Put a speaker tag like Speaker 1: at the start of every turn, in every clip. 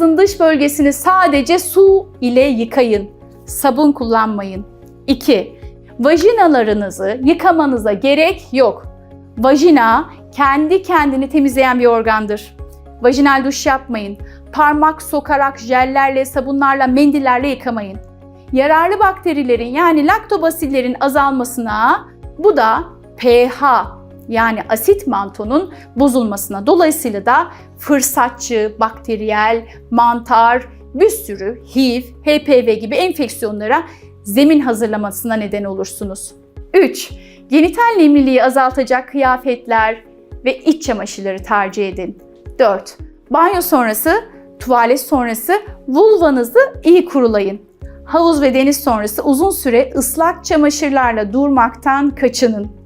Speaker 1: Vajininizin dış bölgesini sadece su ile yıkayın. Sabun kullanmayın. 2. Vajinalarınızı yıkamanıza gerek yok. Vajina kendi kendini temizleyen bir organdır. Vajinal duş yapmayın. Parmak sokarak jellerle, sabunlarla, mendillerle yıkamayın. Yararlı bakterilerin yani laktobasillerin azalmasına bu da pH yani asit mantonun bozulmasına dolayısıyla da fırsatçı, bakteriyel, mantar, bir sürü HIV, HPV gibi enfeksiyonlara zemin hazırlamasına neden olursunuz. 3. Genital nemliliği azaltacak kıyafetler ve iç çamaşırları tercih edin. 4. Banyo sonrası, tuvalet sonrası vulvanızı iyi kurulayın. Havuz ve deniz sonrası uzun süre ıslak çamaşırlarla durmaktan kaçının.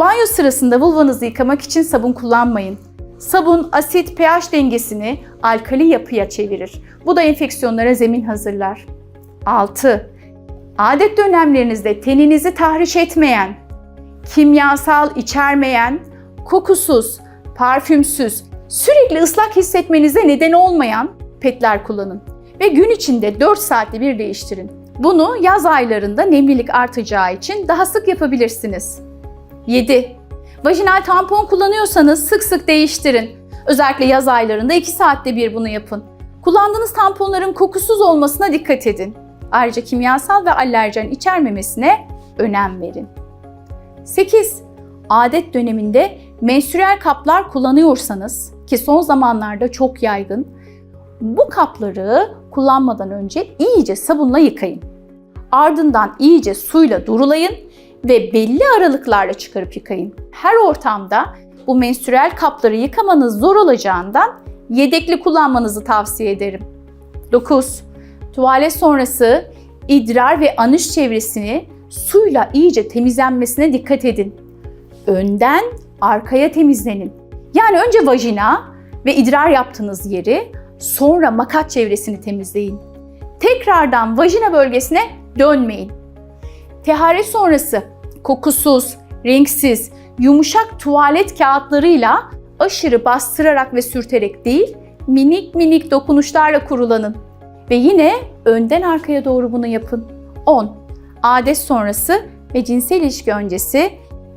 Speaker 1: Banyo sırasında vulvanızı yıkamak için sabun kullanmayın. Sabun asit pH dengesini alkali yapıya çevirir. Bu da enfeksiyonlara zemin hazırlar. 6. Adet dönemlerinizde teninizi tahriş etmeyen, kimyasal içermeyen, kokusuz, parfümsüz, sürekli ıslak hissetmenize neden olmayan petler kullanın ve gün içinde 4 saatte bir değiştirin. Bunu yaz aylarında nemlilik artacağı için daha sık yapabilirsiniz. 7. Vajinal tampon kullanıyorsanız sık sık değiştirin. Özellikle yaz aylarında 2 saatte bir bunu yapın. Kullandığınız tamponların kokusuz olmasına dikkat edin. Ayrıca kimyasal ve alerjen içermemesine önem verin. 8. Adet döneminde menstrüel kaplar kullanıyorsanız ki son zamanlarda çok yaygın, bu kapları kullanmadan önce iyice sabunla yıkayın. Ardından iyice suyla durulayın ve belli aralıklarla çıkarıp yıkayın. Her ortamda bu menstrüel kapları yıkamanız zor olacağından yedekli kullanmanızı tavsiye ederim. 9. Tuvalet sonrası idrar ve anüs çevresini suyla iyice temizlenmesine dikkat edin. Önden arkaya temizlenin. Yani önce vajina ve idrar yaptığınız yeri, sonra makat çevresini temizleyin. Tekrardan vajina bölgesine dönmeyin. Teharet sonrası kokusuz, renksiz, yumuşak tuvalet kağıtlarıyla aşırı bastırarak ve sürterek değil, minik minik dokunuşlarla kurulanın. Ve yine önden arkaya doğru bunu yapın. 10. Adet sonrası ve cinsel ilişki öncesi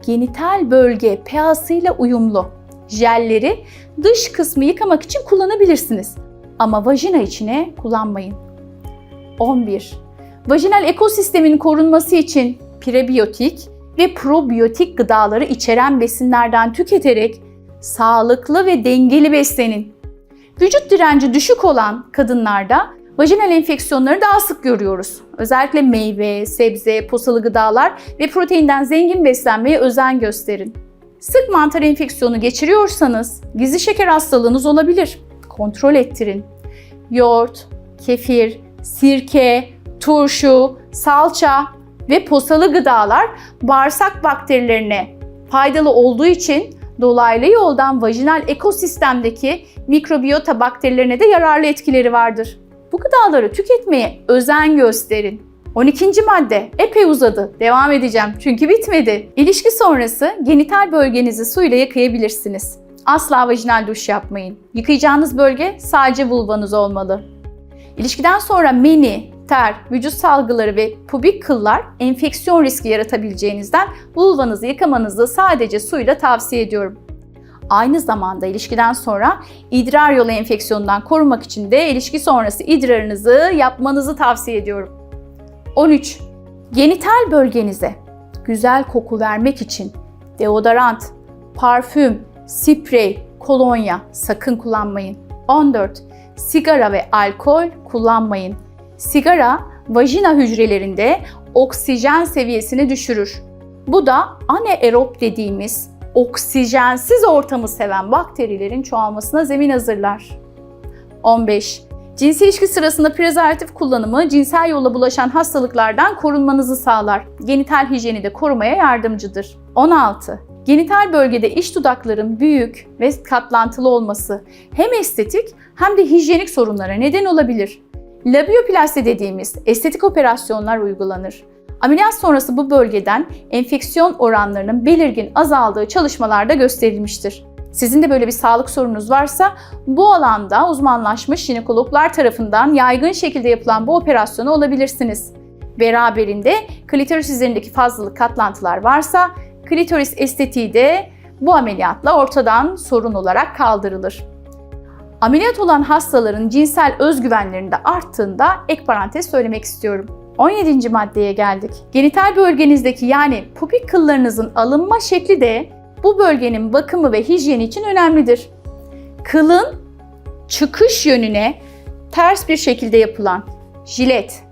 Speaker 1: genital bölge pH'sıyla uyumlu jelleri dış kısmı yıkamak için kullanabilirsiniz. Ama vajina içine kullanmayın. 11. Vajinal ekosistemin korunması için prebiyotik ve probiyotik gıdaları içeren besinlerden tüketerek sağlıklı ve dengeli beslenin. Vücut direnci düşük olan kadınlarda vajinal enfeksiyonları daha sık görüyoruz. Özellikle meyve, sebze, posalı gıdalar ve proteinden zengin beslenmeye özen gösterin. Sık mantar enfeksiyonu geçiriyorsanız gizli şeker hastalığınız olabilir. Kontrol ettirin. Yoğurt, kefir, sirke, turşu, salça ve posalı gıdalar bağırsak bakterilerine faydalı olduğu için dolaylı yoldan vajinal ekosistemdeki mikrobiyota bakterilerine de yararlı etkileri vardır. Bu gıdaları tüketmeye özen gösterin. 12. madde epey uzadı. Devam edeceğim çünkü bitmedi. İlişki sonrası genital bölgenizi suyla yıkayabilirsiniz. Asla vajinal duş yapmayın. Yıkayacağınız bölge sadece vulvanız olmalı. İlişkiden sonra meni, ter, vücut salgıları ve pubik kıllar enfeksiyon riski yaratabileceğinizden vulvanızı yıkamanızı sadece suyla tavsiye ediyorum. Aynı zamanda ilişkiden sonra idrar yolu enfeksiyonundan korumak için de ilişki sonrası idrarınızı yapmanızı tavsiye ediyorum. 13. Genital bölgenize güzel koku vermek için deodorant, parfüm, sprey, kolonya sakın kullanmayın. 14. Sigara ve alkol kullanmayın. Sigara vajina hücrelerinde oksijen seviyesini düşürür. Bu da anaerob dediğimiz oksijensiz ortamı seven bakterilerin çoğalmasına zemin hazırlar. 15. Cinsel ilişki sırasında prezervatif kullanımı cinsel yolla bulaşan hastalıklardan korunmanızı sağlar. Genital hijyeni de korumaya yardımcıdır. 16. Genital bölgede iç dudakların büyük ve katlantılı olması hem estetik hem de hijyenik sorunlara neden olabilir. Labioplasti dediğimiz estetik operasyonlar uygulanır. Ameliyat sonrası bu bölgeden enfeksiyon oranlarının belirgin azaldığı çalışmalarda gösterilmiştir. Sizin de böyle bir sağlık sorunuz varsa bu alanda uzmanlaşmış jinekologlar tarafından yaygın şekilde yapılan bu operasyonu olabilirsiniz. Beraberinde klitoris üzerindeki fazlalık katlantılar varsa klitoris estetiği de bu ameliyatla ortadan sorun olarak kaldırılır. Ameliyat olan hastaların cinsel özgüvenlerinde arttığında ek parantez söylemek istiyorum. 17. maddeye geldik. Genital bölgenizdeki yani pupik kıllarınızın alınma şekli de bu bölgenin bakımı ve hijyeni için önemlidir. Kılın çıkış yönüne ters bir şekilde yapılan jilet,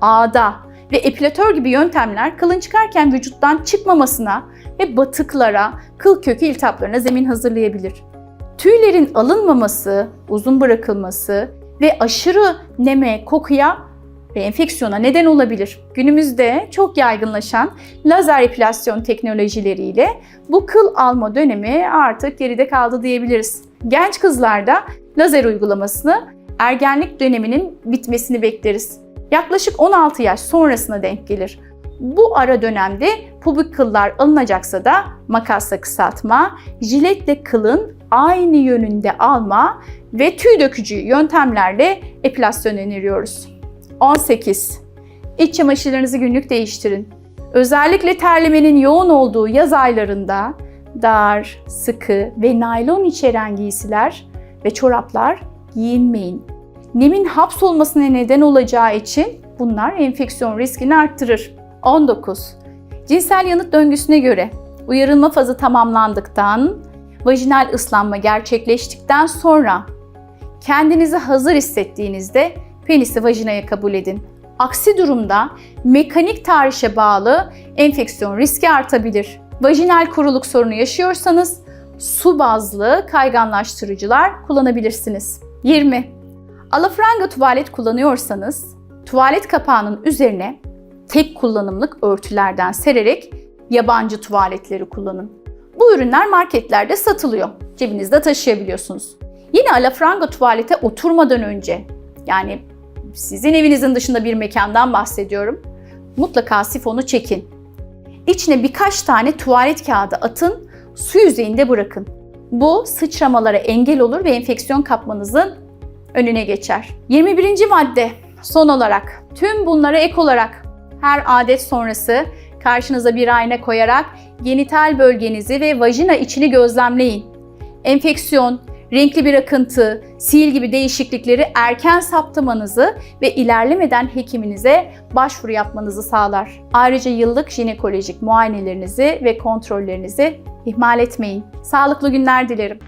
Speaker 1: ağda ve epilatör gibi yöntemler kılın çıkarken vücuttan çıkmamasına ve batıklara, kıl kökü iltihaplarına zemin hazırlayabilir. Tüylerin alınmaması, uzun bırakılması ve aşırı neme, kokuya ve enfeksiyona neden olabilir. Günümüzde çok yaygınlaşan lazer epilasyon teknolojileriyle bu kıl alma dönemi artık geride kaldı diyebiliriz. Genç kızlarda lazer uygulamasını ergenlik döneminin bitmesini bekleriz. Yaklaşık 16 yaş sonrasına denk gelir. Bu ara dönemde pubik kıllar alınacaksa da makasla kısaltma, jiletle kılın aynı yönünde alma ve tüy dökücü yöntemlerle epilasyon öneriyoruz. 18. İç çamaşırlarınızı günlük değiştirin. Özellikle terlemenin yoğun olduğu yaz aylarında dar, sıkı ve naylon içeren giysiler ve çoraplar giyinmeyin. Nemin hapsolmasına neden olacağı için bunlar enfeksiyon riskini arttırır. 19. Cinsel yanıt döngüsüne göre uyarılma fazı tamamlandıktan, vajinal ıslanma gerçekleştikten sonra kendinizi hazır hissettiğinizde penisi vajinaya kabul edin. Aksi durumda mekanik tahrişe bağlı enfeksiyon riski artabilir. Vajinal kuruluk sorunu yaşıyorsanız su bazlı kayganlaştırıcılar kullanabilirsiniz. 20. Alafranga tuvalet kullanıyorsanız tuvalet kapağının üzerine tek kullanımlık örtülerden sererek yabancı tuvaletleri kullanın. Bu ürünler marketlerde satılıyor. Cebinizde taşıyabiliyorsunuz. Yine alafranga tuvalete oturmadan önce yani sizin evinizin dışında bir mekandan bahsediyorum. Mutlaka sifonu çekin. İçine birkaç tane tuvalet kağıdı atın, su yüzeyinde bırakın. Bu sıçramalara engel olur ve enfeksiyon kapmanızın önüne geçer. 21. madde son olarak tüm bunlara ek olarak her adet sonrası karşınıza bir ayna koyarak genital bölgenizi ve vajina içini gözlemleyin. Enfeksiyon, renkli bir akıntı, sil gibi değişiklikleri erken saptamanızı ve ilerlemeden hekiminize başvuru yapmanızı sağlar. Ayrıca yıllık jinekolojik muayenelerinizi ve kontrollerinizi ihmal etmeyin. Sağlıklı günler dilerim.